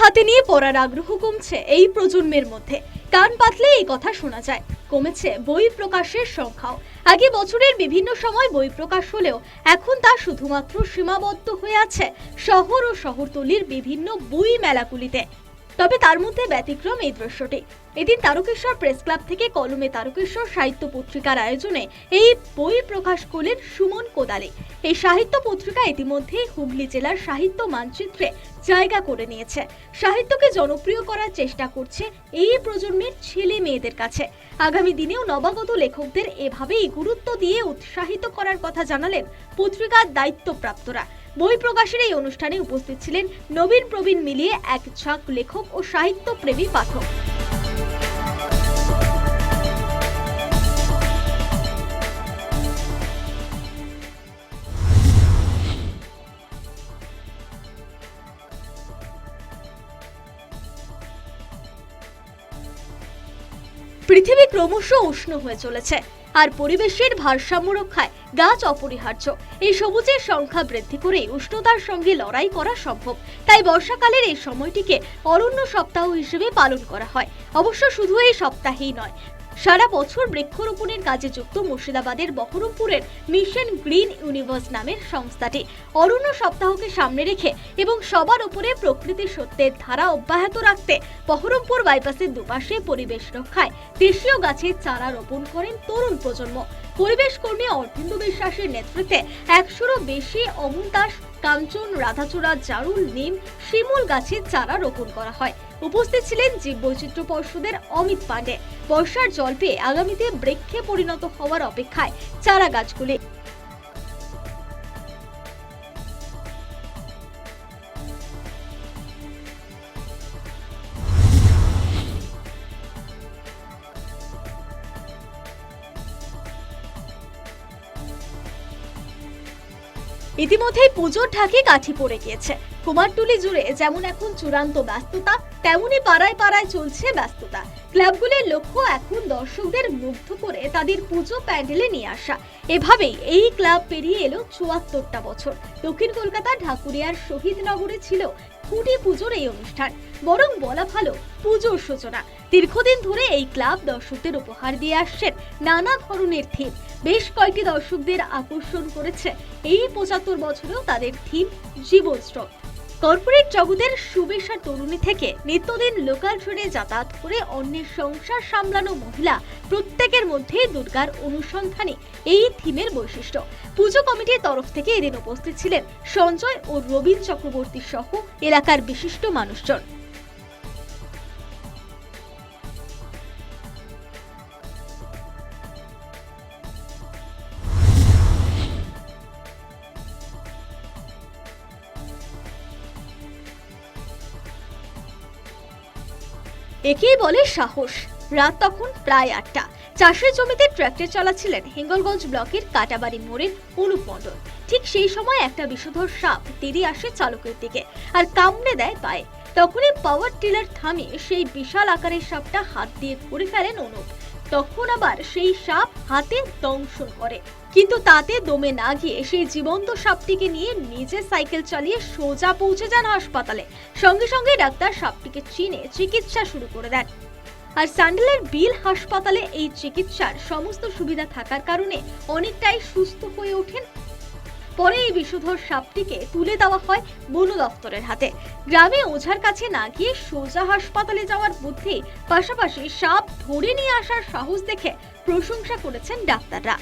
হাতে নিয়ে পড়ার আগ্রহ কমছে এই প্রজন্মের মধ্যে। কান পাতলে এই কথা শোনা যায়। কমেছে বই প্রকাশের সংখ্যাও। আগে বছরের বিভিন্ন সময় বই প্রকাশ হলেও এখন তা শুধুমাত্র সীমাবদ্ধ হয়ে আছে শহর ও শহরতলির বিভিন্ন বই মেলাগুলিতে। তবে তার মধ্যে ব্যতিক্রম এই দৃশ্যটি। এদিন তারকেশ্বর প্রেস ক্লাব থেকে কলমে তারকেশ্বর সাহিত্য পত্রিকার আয়োজনে এই বই প্রকাশ করলেন সুমন কোদালে। এই সাহিত্য পত্রিকা ইতিমধ্যে হুগলি জেলার সাহিত্য মানচিত্রে জায়গা করে নিয়েছে। সাহিত্যকে জনপ্রিয় করার চেষ্টা করছে এই প্রজন্মের ছেলে মেয়েদের কাছে। আগামী দিনেও নবাগত লেখকদের এভাবেই গুরুত্ব দিয়ে উৎসাহিত করার কথা জানালেন পত্রিকার দায়িত্বপ্রাপ্তরা। বই প্রকাশের এই অনুষ্ঠানে উপস্থিত ছিলেন নবীন প্রবীণ মিলিয়ে এক ঝাঁক লেখক ও সাহিত্য প্রেমী পাঠক। পৃথিবী ক্রমশ উষ্ণ হয়ে চলেছে, আর পরিবেশের ভারসাম্য রক্ষায় গাছ অপরিহার্য। এই সবুজের সংখ্যা বৃদ্ধি করে উষ্ণতার সঙ্গে লড়াই করা সম্ভব। তাই বর্ষাকালের এই সময়টিকে অরণ্য সপ্তাহ হিসেবে পালন করা হয়। অবশ্য শুধু এই সপ্তাহেই নয়, সারা বছর বৃক্ষরোপণের কাজে যুক্ত মুর্শিদাবাদের বহরমপুরের মিশন গ্রিন ইউনিভার্স নামের সংস্থাটি অরণ্য সপ্তাহকে সামনে রেখে এবং সবার উপরে প্রকৃতি সত্যের ধারা অব্যাহত রাখতে বহরমপুর বাইপাসের দুপাশে পরিবেশ রক্ষায় দেশীয় গাছের চারা রোপণ করেন তরুণ প্রজন্ম। পরিবেশ কর্মী অরবিন্দ বিশ্বাসের নেতৃত্বে একশোরও বেশি অমন দাস, কাঞ্চন, রাধাচূড়া, জারুল, নিম, শিমুল গাছের চারা রোপণ করা হয়। উপস্থিত ছিলেন জীব বৈচিত্র্য পর্ষদের অমিত পাণ্ডে। বর্ষার জল পেয়ে আগামীতে বৃক্ষে পরিণত হওয়ার অপেক্ষায় চারা গাছগুলি ইতিমধ্যেই পুজোর ঢাকে কাঠি পড়ে গিয়েছে। কুমারটুলি জুড়ে যেমন এখন চূড়ান্ত ব্যস্ততা, তেমনি পাড়ায় পাড়ায় চলছে ব্যস্ততা। ক্লাবগুলির লক্ষ্য এখন দর্শকদের মুগ্ধ করে তাদের পুজো প্যান্ডেলে নিয়ে আসা। এভাবেই এই ক্লাব পেরিয়ে এলো চুয়াত্তরটা বছর। দক্ষিণ কলকাতা ঢাকুরিয়ার শহীদ নগরে ছিল খুঁটি পুজোর এই অনুষ্ঠান। বরং বলা ভালো, পুজোর সূচনা। দীর্ঘদিন ধরে এই ক্লাব দর্শকদের উপহার দিয়ে আসছেন নানা ধরনের থিম বেশ কয়েকটি দর্শকদের আকর্ষণ করেছে এই পঁচাত্তর বছরেও তাদের থিম জীবনস্রোত কর্পোরেট জগতের সুবেশা তরুণী থেকে নিত্যদিন লোকাল ট্রেনে যাতায়াত করে অন্যের সংসার সামলানো মহিলা প্রত্যেকের মধ্যে দুর্গার অনুসন্ধানে এই থিমের বৈশিষ্ট্য। পুজো কমিটির তরফ থেকে এদিন উপস্থিত ছিলেন সঞ্জয় ও রবীন চক্রবর্তী সহ এলাকার বিশিষ্ট মানুষজন। একেই বলে সাহস। রাত তখন প্রায় আটটা। চাষের জমিতে ট্র্যাক্টর চালাচ্ছিলেন হিঙ্গলগঞ্জ ব্লকের কাটাবাড়ি মোড়ের অনুপ মণ্ডল। ঠিক সেই সময় একটা বিষধর সাপ তেড়ে আসে চালকের দিকে আর কামড়ে দেয় পায়ে। তখনই পাওয়ার টিলার থামিয়ে সেই বিশাল আকারের সাপটা হাত দিয়ে ঘুরে ফেলেন অনুপ। তখন আবার সেই সাপ হাতে দংশন করে। কিন্তু তাতে দমে না গিয়ে সেই জীবন্ত সাপটিকে নিয়ে নিজে সাইকেল চালিয়ে সোজা পৌঁছে যান হাসপাতালে। সঙ্গে সঙ্গে ডাক্তার সাপটিকে চিনে চিকিৎসা শুরু করে দেন। আর স্যান্ডেলের বিল হাসপাতালে এই চিকিৎসার সমস্ত সুবিধা থাকার কারণে অনেকটাই সুস্থ হয়ে ওঠেন পরে এই বিষধর সাপটিকে তুলে দেওয়া হয় বন দফতরের হাতে। গ্রামে ওঝার কাছে না গিয়ে সোজা হাসপাতালে যাওয়ার বুদ্ধি, পাশাপাশি সাপ ধরে নিয়ে আসার সাহস দেখে প্রশংসা করেছেন ডাক্তাররা।